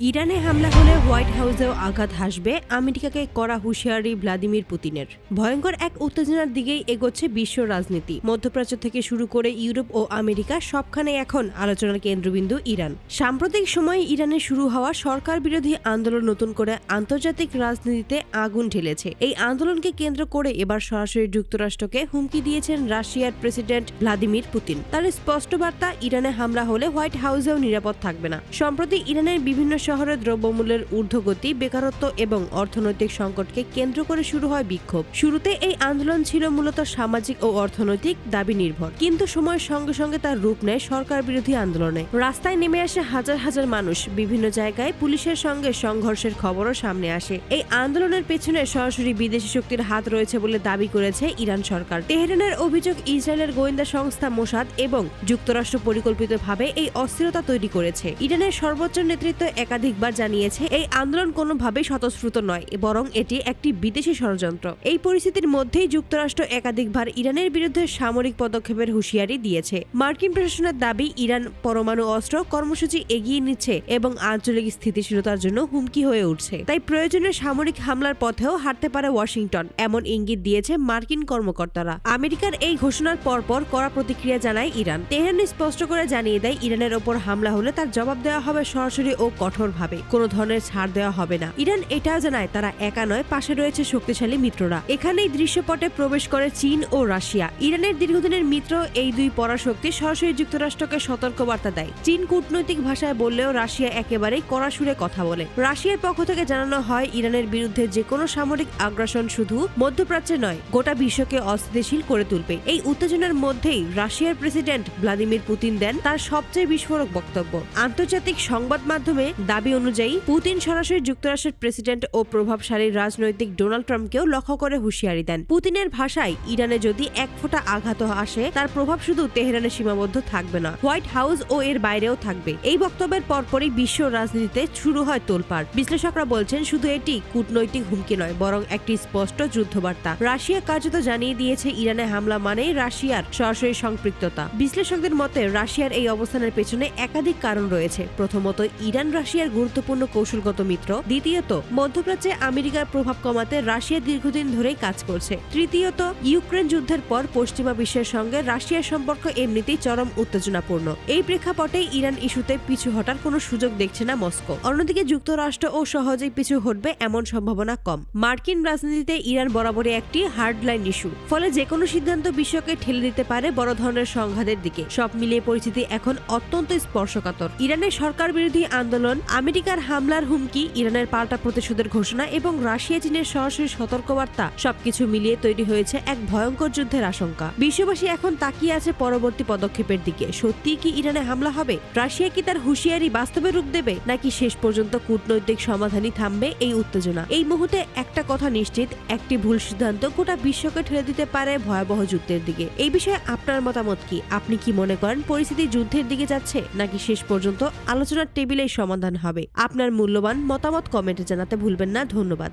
ইরানে হামলা হলে হোয়াইট হাউসেও আঘাত হাসবে আমেরিকাকে করা হুঁশিয়ারি ভ্লাদিমির পুতিনের। ভয়ঙ্কর এক উত্তেজনার দিকেই এগোচ্ছে বিশ্ব রাজনীতি। মধ্যপ্রাচ্য থেকে শুরু করে ইউরোপ ও আমেরিকা সবখানে এখন আলোচনার কেন্দ্রবিন্দু ইরান। সাম্প্রতিক সময়ে ইরানে শুরু হওয়া সরকার বিরোধী আন্দোলন নতুন করে আন্তর্জাতিক রাজনীতিতে আগুন ঢেলেছে এই আন্দোলনকে কেন্দ্র করে এবার সরাসরি যুক্তরাষ্ট্রকে হুমকি দিয়েছেন রাশিয়ার প্রেসিডেন্ট ভ্লাদিমির পুতিন। তার স্পষ্ট বার্তা, ইরানে হামলা হলে হোয়াইট হাউসেও নিরাপদ থাকবে না। সম্প্রতি ইরানের বিভিন্ন শহরে দ্রব্যমূল্যের ঊর্ধ্বগতি, বেকারত্ব এবং অর্থনৈতিক সংকটকে কেন্দ্র করে শুরু হয় বিক্ষোভ। শুরুতে এই আন্দোলন ছিল মূলত সামাজিক ও অর্থনৈতিক দাবি নির্ভর। কিন্তু সময়ের সঙ্গে সঙ্গে তার রূপ নেয় সরকার বিরোধী আন্দোলনে। রাস্তায় নেমে আসে হাজার হাজার মানুষ। বিভিন্ন জায়গায় পুলিশের সঙ্গে সংঘর্ষের খবরও সামনে আসে। এই আন্দোলনের পেছনে সরাসরি বিদেশি শক্তির হাত রয়েছে বলে দাবি করেছে ইরান সরকার। তেহরানের অভিযোগ, ইসরায়েলের গোয়েন্দা সংস্থা মোসাদ এবং যুক্তরাষ্ট্র পরিকল্পিতভাবে এই অস্থিরতা তৈরি করেছে। ইরানের সর্বোচ্চ নেতৃত্ব একাধিকবার জানিয়েছে, এই আন্দোলন কোনোভাবেই স্বতঃস্ফূর্ত নয়, বরং এটি একটি বিদেশি ষড়যন্ত্র। এই পরিস্থিতির মধ্যেই যুক্তরাষ্ট্র একাধিকবার ইরানের বিরুদ্ধে সামরিক পদক্ষেপের হুঁশিয়ারি দিয়েছে। মার্কিন প্রশাসনের দাবি, ইরান পরমাণু অস্ত্র কর্মসূচি এগিয়ে নিচ্ছে এবং আঞ্চলিক স্থিতিশীলতার জন্য হুমকি হয়ে উঠছে। তাই প্রয়োজনীয় সামরিক হামলার পথেও হাঁটতে পারে ওয়াশিংটন, এমন ইঙ্গিত দিয়েছে মার্কিন কর্মকর্তারা। আমেরিকার এই ঘোষণার পরপর কড়া প্রতিক্রিয়া জানায় ইরান। তেহরান স্পষ্ট করে জানিয়ে দেয়, ইরানের ওপর হামলা হলে তার জবাব দেওয়া হবে সরাসরি ও কঠোরভাবে। কোনো ধরনের ছাড় দেওয়া হবে না। ইরান এটাও জানায়, তারা একা নয়, পাশে রয়েছে শক্তিশালী মিত্ররা। এখানেই দৃশ্যপটে প্রবেশ করে চীন ও রাশিয়া। ইরানের দীর্ঘদিনের মিত্র এই দুই পরাশক্তি সরাসরি যুক্তরাষ্ট্রকে সতর্কবার্তা দেয়। চীন কূটনৈতিক ভাষায় বললেও রাশিয়া একেবারেই কড়া সুরে কথা বলে। রাশিয়ার পক্ষ থেকে জানানো হয়, ইরানের বিরুদ্ধে যে কোনো সামরিক আগ্রাসন শুধু মধ্যপ্রাচ্যে নয়, গোটা বিশ্বকে অস্থিতিশীল করে তুলবে। এই উত্তেজনার মধ্যেই রাশিয়ার প্রেসিডেন্ট ভ্লাদিমির পুতিন দেন তার সবচেয়ে বিস্ফোরক বক্তব্য। আন্তর্জাতিক সংবাদ মাধ্যমে দাবি অনুযায়ী, পুতিন সরাসরি যুক্তরাষ্ট্রের প্রেসিডেন্ট ও প্রভাবশালী রাজনৈতিক ডোনাল্ড ট্রাম্পকেও লক্ষ্য করে হুঁশিয়ারি দেন। পুতিনের ভাষায়, ইরানে যদি এক ফোঁটা আঘাত আসে, তার প্রভাব শুধু তেহরানে সীমাবদ্ধ থাকবে না, হোয়াইট হাউস ও এর বাইরেও থাকবে। এই বক্তব্যের পরপরই বিশ্ব রাজনীতিতে শুরু হয় তোলপাড়। বিশ্লেষকরা বলছেন, শুধু এটি কূটনৈতিক হুমকি নয়, বরং একটি স্পষ্ট যুদ্ধবার্তা। রাশিয়া কার্যত জানিয়ে দিয়েছে, ইরানে হামলা মানেই রাশিয়ার সরাসরি সম্পৃক্ততা। বিশ্লেষকদের মতে, রাশিয়ার এই অবস্থানের পেছনে একাধিক কারণ রয়েছে। প্রথমত ইরান রাশিয়ার গুরুত্বপূর্ণ কৌশলগত মিত্র। দ্বিতীয়ত, মধ্যপ্রাচ্যে আমেরিকার প্রভাব কমাতে রাশিয়া দীর্ঘদিন ধরেই কাজ করছে। তৃতীয়ত, ইউক্রেন যুদ্ধের পর পশ্চিমা বিশ্বের সঙ্গে রাশিয়ার সম্পর্ক এমনিতেই চরম উত্তেজনাপূর্ণ। এই প্রেক্ষাপটে ইরান ইস্যুতে পিছু হটার কোনো সুযোগ দেখছে না মস্কো। অন্যদিকে, যুক্তরাষ্ট্র ও সহজেই পিছু হটবে এমন সম্ভাবনা কম। মার্কিন রাজনীতিতে ইরান বরাবরই একটি হার্ডলাইন ইস্যু, ফলে যে কোনো সিদ্ধান্ত বিশ্বকে ঠেলে দিতে পারে বড় ধরনের সংঘাতের দিকে। সব মিলিয়ে পরিস্থিতি এখন অত্যন্ত স্পর্শকাতর। ইরানের সরকার বিরোধী আন্দোলন আমেরিকার হামলার হুমকি, ইরানের পাল্টা প্রতিশোধের ঘোষণা এবং রাশিয়া, চীনের সরাসরি সতর্কবার্তা, সবকিছু মিলিয়ে তৈরি হয়েছে এক ভয়ঙ্কর যুদ্ধের আশঙ্কা। বিশ্ববাসী এখন তাকিয়ে আছে পরবর্তী পদক্ষেপের দিকে। সত্যি কি ইরানে হামলা হবে? রাশিয়া কি তার হুঁশিয়ারি বাস্তবে রূপ দেবে? নাকি শেষ পর্যন্ত কূটনৈতিক সমাধানই থামবে? এই উত্তেজনা। এই মুহূর্তে একটা কথা নিশ্চিত, একটি ভুল সিদ্ধান্ত গোটা বিশ্বকে ঠেলে দিতে পারে ভয়াবহ যুদ্ধের দিকে। এই বিষয়ে আপনার মতামত কি? আপনি কি মনে করেন পরিস্থিতি যুদ্ধের দিকে যাচ্ছে, নাকি শেষ পর্যন্ত আলোচনার টেবিলেই সমাধান হবে। আপনার মূল্যবান মতামত কমেন্টে জানাতে ভুলবেন না। ধন্যবাদ।